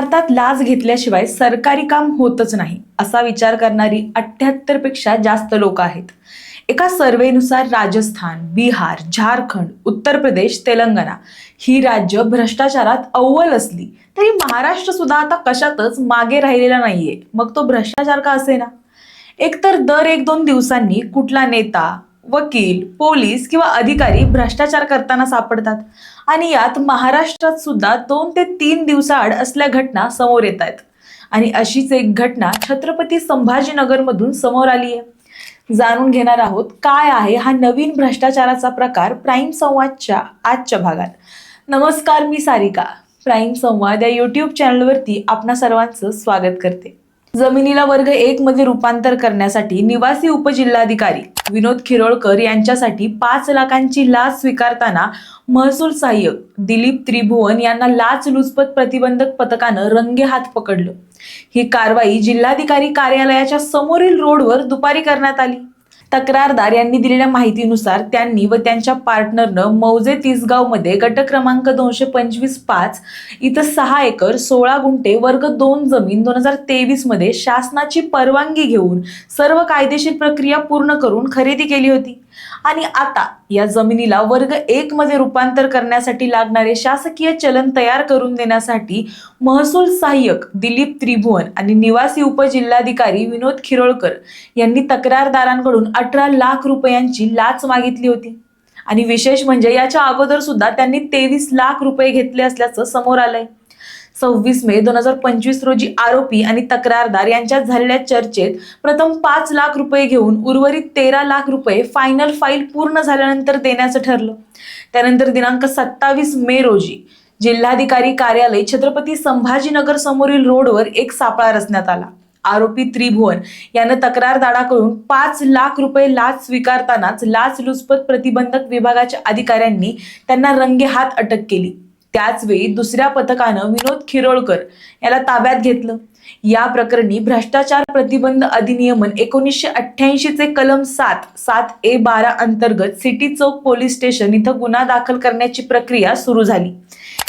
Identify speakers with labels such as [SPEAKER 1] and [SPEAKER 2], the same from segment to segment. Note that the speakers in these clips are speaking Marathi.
[SPEAKER 1] भारतात लाच घेतल्याशिवाय सरकारी काम होतच नाही असा विचार करणारी अठ्ठ्याहत्तरपेक्षा जास्त लोक आहेत. एका सर्वेनुसार राजस्थान बिहार झारखंड उत्तर प्रदेश तेलंगणा ही राज्य भ्रष्टाचारात अव्वल असली तरी महाराष्ट्र सुद्धा आता कशातच मागे राहिलेला नाहीये. मग तो भ्रष्टाचार का असे ना एकतर दर एक दोन दिवसांनी कुठला नेता वकील पोलीस किंवा अधिकारी भ्रष्टाचार करताना सापडतात. आणि यात महाराष्ट्रात सुद्धा दोन ते तीन दिवसाआड असल्या घटना समोर येत आहेत आणि अशीच एक घटना छत्रपती संभाजीनगरमधून समोर आली आहे जाणून घेणार आहोत काय आहे हा नवीन भ्रष्टाचाराचा प्रकार प्राईम संवादच्या आजच्या भागात. नमस्कार मी सारिका. प्राईम संवाद या यूट्यूब चॅनलवरती आपणा सर्वांचं स्वागत करते. जमिनीला वर्ग एक मध्ये रूपांतर करण्यासाठी निवासी उपजिल्हाधिकारी विनोद खिरोळकर यांच्यासाठी पाच लाखांची लाच स्वीकारताना महसूल सहाय्यक दिलीप त्रिभुवन यांना लाच लुचपत प्रतिबंधक पथकानं रंगेहात पकडलं. ही कारवाई जिल्हाधिकारी कार्यालयाच्या समोरील रोडवर दुपारी करण्यात आली. तक्रारदार यांनी दिलेल्या माहितीनुसार त्यांनी व त्यांच्या पार्टनरनं मौजे तिसगावमध्ये गट क्रमांक दोनशे पंचवीस पाच इथं सहा एकर सोळा गुंठे वर्ग दोन जमीन दोन हजार तेवीसमध्ये शासनाची परवानगी घेऊन सर्व कायदेशीर प्रक्रिया पूर्ण करून खरेदी केली होती. आणि आता या जमिनीला वर्ग एक मध्ये रूपांतर करण्यासाठी लागणारे शासकीय चलन तयार करून देण्यासाठी महसूल सहाय्यक दिलीप त्रिभुवन आणि निवासी उपजिल्हाधिकारी विनोद खिरोळकर यांनी तक्रारदारांकडून अठरा लाख रुपयांची लाच मागितली होती. आणि विशेष म्हणजे याच्या अगोदर सुद्धा त्यांनी तेवीस लाख रुपये घेतले असल्याचं समोर आलंय. सव्वीस मे दोन हजार पंचवीस रोजी आरोपी आणि तक्रारदार यांच्यात झालेल्या चर्चेत प्रथम पाच लाख रुपये घेऊन उर्वरित तेरा लाख रुपये फायनल फाईल पूर्ण झाल्यानंतर देण्याचं ठरलं. त्यानंतर दिनांक सत्तावीस मे रोजी जिल्हाधिकारी कार्यालय छत्रपती संभाजीनगर समोरील रोडवर एक सापळा रचण्यात आला. आरोपी त्रिभुवन यानं तक्रारदाराकडून पाच लाख रुपये लाच स्वीकारतानाच लाच लुचपत प्रतिबंधक विभागाच्या अधिकाऱ्यांनी त्यांना रंगेहात अटक केली. त्याचवेळी दुसऱ्या पथकानं विनोद खिरोळकर याला ताब्यात घेतलं. या प्रकरणी भ्रष्टाचार प्रतिबंध अधिनियमन एकोणीसशे अठ्ठ्याऐंशीचे कलम सात सात ए बारा अंतर्गत सिटी चौक पोलीस स्टेशन इथं गुन्हा दाखल करण्याची प्रक्रिया सुरू झाली.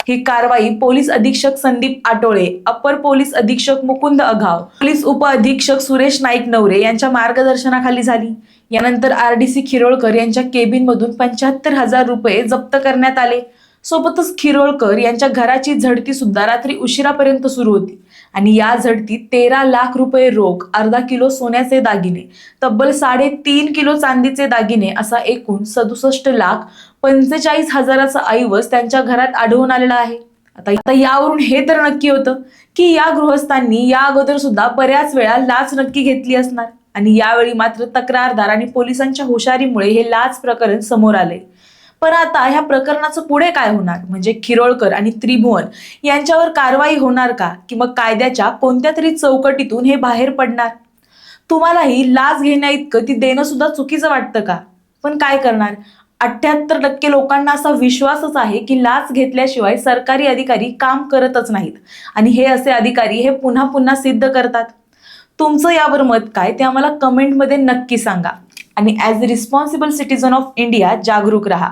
[SPEAKER 1] ही कारवाई पोलीस अधीक्षक संदीप आटोळे अप्पर पोलीस अधीक्षक मुकुंद अघाव पोलीस उप अधीक्षक सुरेश नाईक नवरे यांच्या मार्गदर्शनाखाली झाली. यानंतर आर डी सी खिरोळकर यांच्या केबिनमधून पंच्याहत्तर हजार रुपये जप्त करण्यात आले. सोबतच खिरोळकर यांच्या घराची झडती सुद्धा रात्री उशिरापर्यंत सुरू होती. आणि या झडतीत तेरा लाख रुपये रोख अर्धा किलो सोन्याचे दागिने तब्बल साडेतीन किलो चांदीचे दागिने असा एकूण सदुसष्ट लाख पंचेचाळीस हजाराचा ऐवज त्यांच्या घरात आढळून आलेला आहे. आता आता यावरून हे तर नक्की होतं की या गृहस्थांनी या अगोदर सुद्धा बऱ्याच वेळा लाच नक्की घेतली असणार. आणि यावेळी मात्र तक्रारदार आणि पोलिसांच्या हुशारीमुळे हे लाच प्रकरण समोर आले पण आता ह्या प्रकरणाचं पुढे काय होणार? म्हणजे खिरोळकर आणि त्रिभुवन यांच्यावर कारवाई होणार का? की मग कायद्याच्या कोणत्या तरी चौकटीतून हे बाहेर पडणार? तुम्हालाही लाच घेण्या इतकं ती देणं सुद्धा चुकीचं वाटतं का? पण काय करणार? अठ्ठ्याहत्तर टक्के लोकांना असा विश्वासच आहे की लाच घेतल्याशिवाय सरकारी अधिकारी काम करतच नाहीत. आणि हे असे अधिकारी हे पुन्हा पुन्हा सिद्ध करतात. तुमचं यावर मत काय? ते आम्हाला कमेंटमध्ये नक्की सांगा. आणि as responsible citizen of India जागरूक राहा.